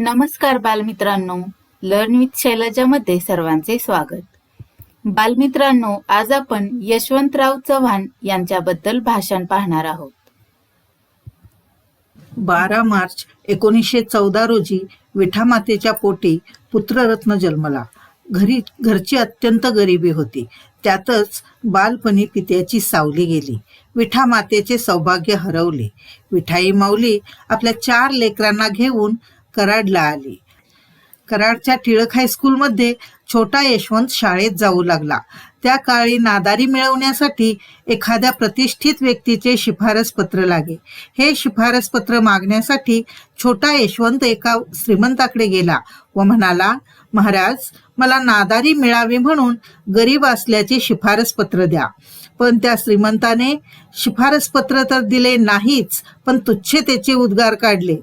नमस्कार बालमित्रांनो. Learn with शैलजामध्ये सर्वांचे स्वागत. बालमित्रांनो आज आपण यशवंतराव चव्हाण यांच्याबद्दल भाषण पाहणार आहोत. बारा मार्च एकोणीसशे चौदा रोजी विठामातेच्या पोटी पुत्ररत्न जन्मला. घरी घरची अत्यंत गरिबी होती. त्यातच बालपणी पित्याची सावली गेली. विठा मातेचे सौभाग्य हरवले. विठाई माऊली आपल्या चार लेकरांना घेऊन कराडला आली. कराडच्या टिळक हायस्कूलमध्ये छोटा यशवंत शाळेत जाऊ लागला. त्या काळी नादारी मिळवण्यासाठी एखाद्या प्रतिष्ठित व्यक्तीचे शिफारस पत्र लागे. हे शिफारस पत्र मागण्यासाठी छोटा यशवंत एका श्रीमंताकडे गेला व म्हणाला महाराज मला नादारी मिळावी म्हणून गरीब असल्याचे शिफारस पत्र द्या. पण त्या श्रीमंताने शिफारस पत्र तर दिले नाहीच पण तुच्छतेचे उद्गार काढले.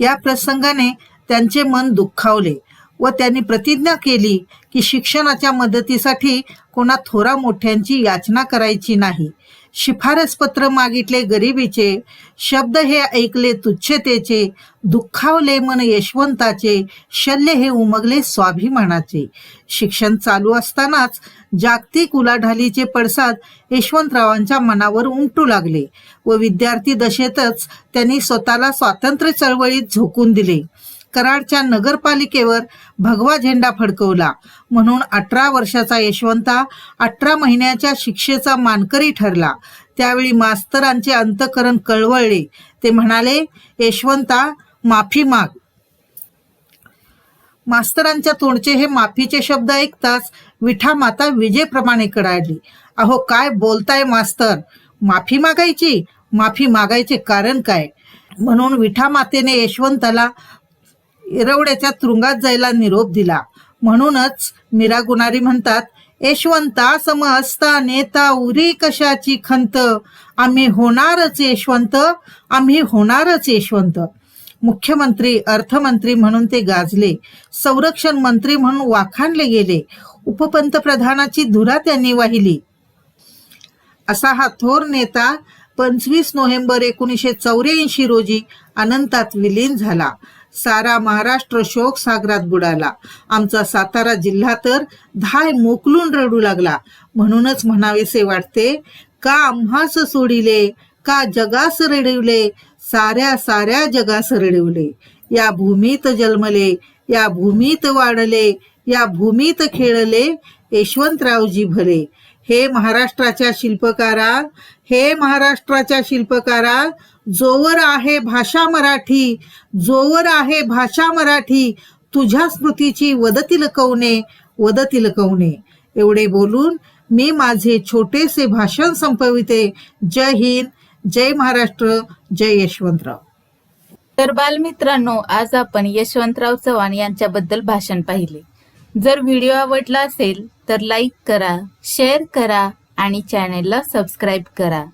या प्रसंगाने त्यांचे मन दुःखावले व त्यांनी प्रतिज्ञा केली की शिक्षणाच्या मदतीसाठी कोणा थोरा मोठ्यांची याचना करायची नाही. शिफारस पत्र मागितले गरिबीचे. शब्द हे ऐकले तुच्छतेचे. दुःखावले मन यशवंताचे. शल्य हे उमगले स्वाभिमानाचे. शिक्षण चालू असतानाच जागतिक उलाढालीचे पडसाद यशवंतरावांच्या मनावर उमटू लागले व विद्यार्थी दशेतच त्यांनी स्वतःला स्वातंत्र्य चळवळीत झोकून दिले. कराडच्या नगरपालिकेवर भगवा झेंडा फडकवला. म्हणून अठरा वर्षाचा यशवंता अठरा महिन्याच्या शिक्षेचा मानकरी ठरला. त्यावेळी मास्तरांचे अंतकरण कळवळले. ते म्हणाले यशवंता माफी माग. मास्तरांच्या तोंडचे हे माफीचे शब्द ऐकताच विठा माता विजेप्रमाणे कडाडली. अहो काय बोलताय मास्तर? माफी मागायची? माफी मागायचे कारण काय? म्हणून विठा मातेने यशवंताला एरवड्याच्या तुरुंगात जायला निरोप दिला. म्हणूनच मीरा गुणारी म्हणतात यशवंता सम असता नेता उरी कशाची खंत? आम्ही होणारच यशवंत आम्ही होणारच यशवंत. मुख्यमंत्री अर्थमंत्री म्हणून ते गाजले. संरक्षण मंत्री म्हणून वाखाणले गेले. उपपंतप्रधानाची धुरा त्यांनी वाहिली. असा हा थोर नेता पंचवीस नोव्हेंबर एकोणीसशे चौऱ्याऐंशी रोजी अनंतात विलीन झाला. सारा महाराष्ट्र शोक सागरात बुडाला. आमचा सातारा जिल्हा तर धाय मोकलून रडू लागला. म्हणूनच म्हणावेसे वाटते का आम्हास सोडिले? का जगास रडविले? साऱ्या साऱ्या जगास रडविले. या भूमीत जन्मले या भूमीत वाढले या भूमीत खेळले यशवंतरावजी भले. हे महाराष्ट्राच्या शिल्पकारा हे महाराष्ट्राच्या शिल्पकारा जोवर आहे भाषा मराठी जोवर आहे भाषा मराठी तुझ्या स्मृतीची वदतील कवने वदतील कवने एवढे बोलून मी माझे छोटेसे भाषण संपविते. जय हिंद जय महाराष्ट्र जय यशवंतराव. तर बालमित्रांनो आज आपण यशवंतराव चव्हाण यांच्याबद्दल भाषण पाहिले. जर व्हिडिओ आवडला असेल तर लाईक करा शेअर करा आणि चॅनेलला सबस्क्राईब करा.